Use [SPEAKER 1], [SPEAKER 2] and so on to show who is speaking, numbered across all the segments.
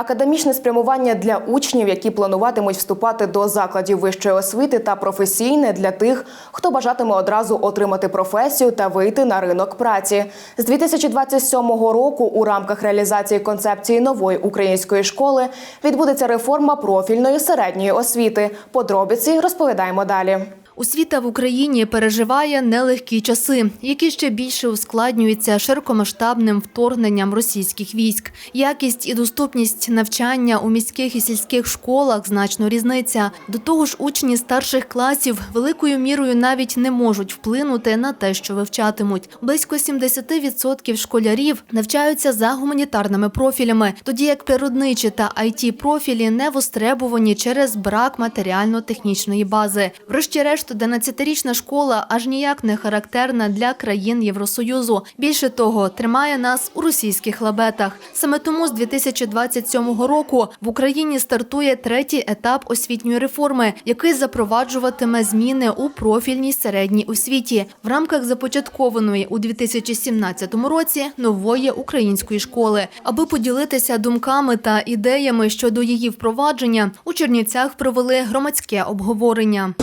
[SPEAKER 1] Академічне спрямування для учнів, які плануватимуть вступати до закладів вищої освіти, та професійне для тих, хто бажатиме одразу отримати професію та вийти на ринок праці. З 2027 року у рамках реалізації концепції нової української школи відбудеться реформа профільної середньої освіти. Подробиці розповідаємо далі.
[SPEAKER 2] Освіта в Україні переживає нелегкі часи, які ще більше ускладнюються широкомасштабним вторгненням російських військ. Якість і доступність навчання у міських і сільських школах значно різниця. До того ж, учні старших класів великою мірою навіть не можуть вплинути на те, що вивчатимуть. Близько 70% школярів навчаються за гуманітарними профілями, тоді як природничі та it профілі не востребувані через брак матеріально-технічної бази. Врешті-решт, 11-річна школа аж ніяк не характерна для країн Євросоюзу. Більше того, тримає нас у російських лабетах. Саме тому з 2027 року в Україні стартує третій етап освітньої реформи, який запроваджуватиме зміни у профільній середній освіті в рамках започаткованої у 2017 році нової української школи. Аби поділитися думками та ідеями щодо її впровадження, у Чернівцях провели громадське обговорення.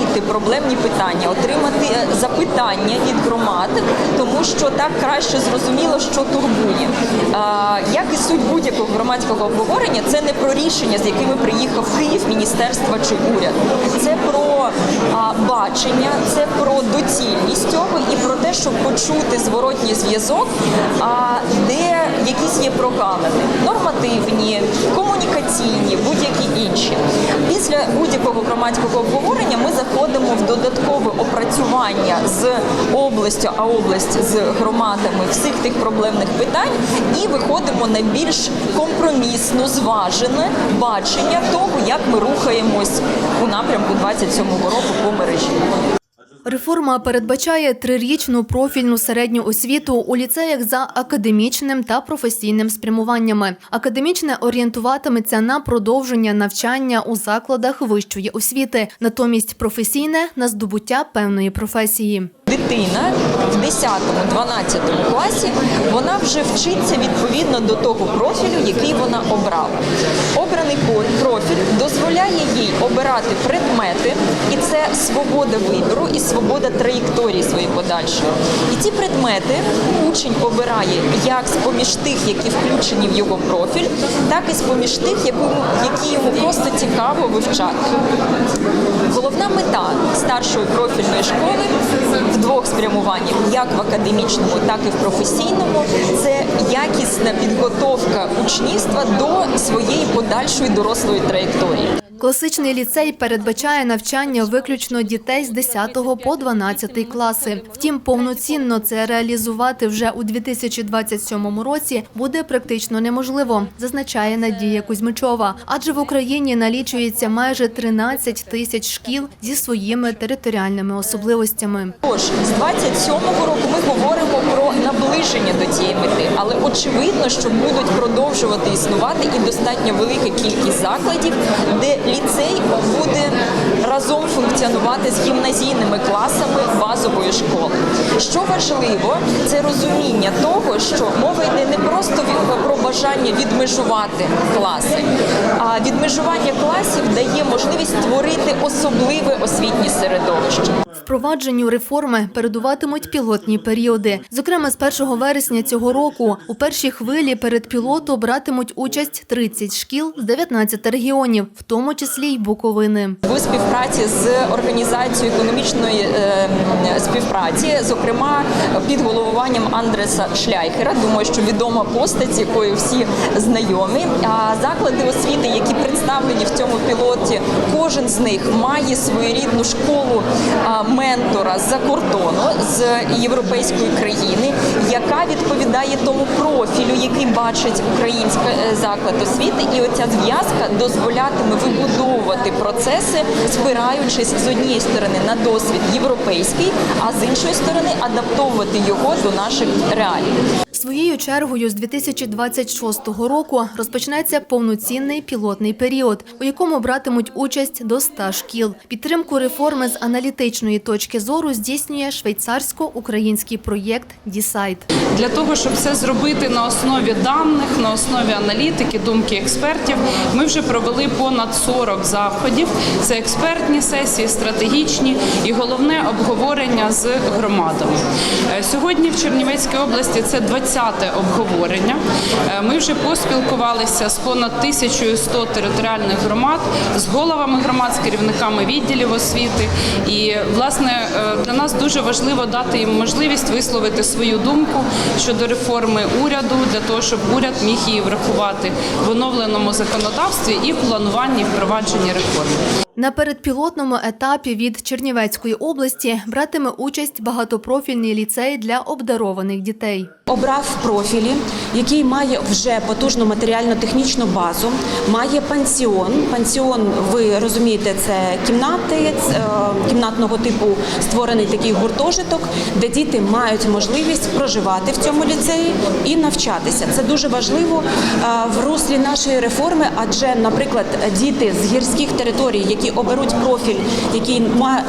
[SPEAKER 3] Проговорити проблемні питання, отримати е, запитання від громад, тому що так краще зрозуміло, що турбує. Як і суть будь-якого громадського обговорення, це не про рішення, з якими приїхав Київ, міністерства чи уряд. Це про бачення, це про доцільність цього і про те, щоб почути зворотній зв'язок, де якісь є прогалини нормативні, комунікаційні, будь-які інші. Після будь-якого громадського обговорення ми заходимо в додаткове опрацювання з областю, а область з громадами всіх тих проблемних питань, і виходимо на більш компромісно зважене бачення того, як ми рухаємось у напрямку 27-го року по мережі.
[SPEAKER 2] Реформа передбачає трирічну профільну середню освіту у ліцеях за академічним та професійним спрямуваннями. Академічне орієнтуватиметься на продовження навчання у закладах вищої освіти, натомість професійне на здобуття певної професії.
[SPEAKER 3] Дитина в 10-12 класі вона вже вчиться відповідно до того профілю, який вона обрала. Обраний профіль дозволяє їй обирати предмети, і це свобода вибору і свобода траєкторії своєї подальшої. І ці предмети учень обирає як з поміж тих, які включені в його профіль, так і з поміж тих, які йому просто цікаво вивчати. Головна мета старшої профільної школи в двох спрямуваннях, як в академічному, так і в професійному, це якісна підготовка учнівства до своєї подальшої дорослої траєкторії.
[SPEAKER 2] Класичний ліцей передбачає навчання виключно дітей з 10 по 12 класи. Втім, повноцінно це реалізувати вже у 2027 році буде практично неможливо, зазначає Надія Кузьмичова. Адже в Україні налічується майже 13 тисяч шкіл зі своїми територіальними особливостями.
[SPEAKER 3] Тож з 27-го року ми говоримо про наближення до цієї мети, але очевидно, що будуть продовжувати існувати і достатньо велика кількість закладів, де ліцей буде разом функціонувати з гімназійними класами базової школи. Що важливо, це розуміння того, що мова йде не просто про бажання відмежувати класи, а відмежування класів дає можливість створити особливе освітнє середовище.
[SPEAKER 2] Впровадженню реформи передуватимуть пілотні періоди. Зокрема, з 1 вересня цього року у першій хвилі перед пілоту братимуть участь 30 шкіл з 19 регіонів, в тому числі й Буковини.
[SPEAKER 3] У співпраці з організацією економічної е, співпраці, зокрема під головуванням Андреса Шляйхера, думаю, що відома постать, якою всі знайомі. А заклади освіти, які представлені в цьому пілоті, кожен з них має своєрідну школу ментора з-за кордону з європейської країни, яка відповідає тому профілю, який бачить український е, заклад освіти, і оця зв'язка дозволятиме вибудовувати процеси, спираючись з однієї сторони на досвід європейський, а з іншої сторони адаптовувати його до наших реалій.
[SPEAKER 2] Своєю чергою з 2026 року розпочнеться повноцінний пілотний період, у якому братимуть участь до 100 шкіл. Підтримку реформи з аналітичної точки зору здійснює швейцарсько-український проєкт «Дісайт».
[SPEAKER 4] Для того, щоб це зробити на основі даних, на основі аналітики, думки експертів, ми вже провели понад 40 заходів. Це експертні сесії, стратегічні і головне обговорення з громадами. Е, Сьогодні в Чернівецькій області це 20-те обговорення. Е, Ми вже поспілкувалися з понад 1100 територіальних громад, з головами громад, з керівниками відділів освіти. І власне е, для нас дуже важливо дати їм можливість висловити свою думку щодо реформи уряду, для того, щоб уряд міг її врахувати в оновленому законодавстві і в плануванні впровадженні реформи.
[SPEAKER 2] На передпілотному етапі від Чернівецької області братиме участь багатопрофільний ліцей для обдарованих дітей.
[SPEAKER 5] Обрав профілі, який має вже потужну матеріально-технічну базу, має пансіон. Пансіон, ви розумієте, це кімнати е, кімнатного типу створений такий гуртожиток, де діти мають можливість проживати в цьому ліцеї і навчатися. Це дуже важливо е, в руслі нашої реформи, адже, наприклад, діти з гірських територій, які оберуть профіль, який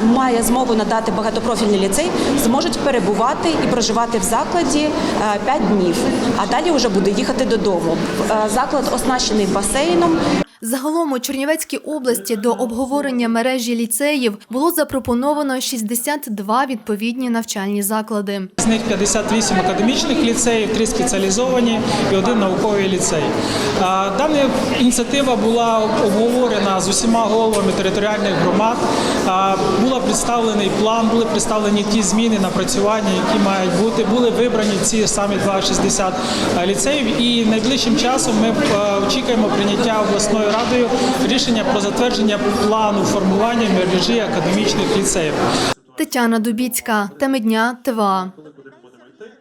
[SPEAKER 5] має змогу надати багатопрофільний ліцей, зможуть перебувати і проживати в закладі 5 днів, а далі вже буде їхати додому. Е, Заклад оснащений басейном.
[SPEAKER 2] Загалом у Чернівецькій області до обговорення мережі ліцеїв було запропоновано 62 відповідні навчальні заклади.
[SPEAKER 6] З них 58 академічних ліцеїв, 3 спеціалізовані і один науковий ліцей. Дана ініціатива була обговорена з усіма головами територіальних громад. Була представлений план, були представлені ті зміни, напрацювання, які мають бути. Були вибрані ці самі 260 ліцеїв. І найближчим часом ми очікуємо прийняття радою рішення про затвердження плану формування мережі академічних ліцеїв.
[SPEAKER 2] Тетяна Дубіцька, теми дня ТВА.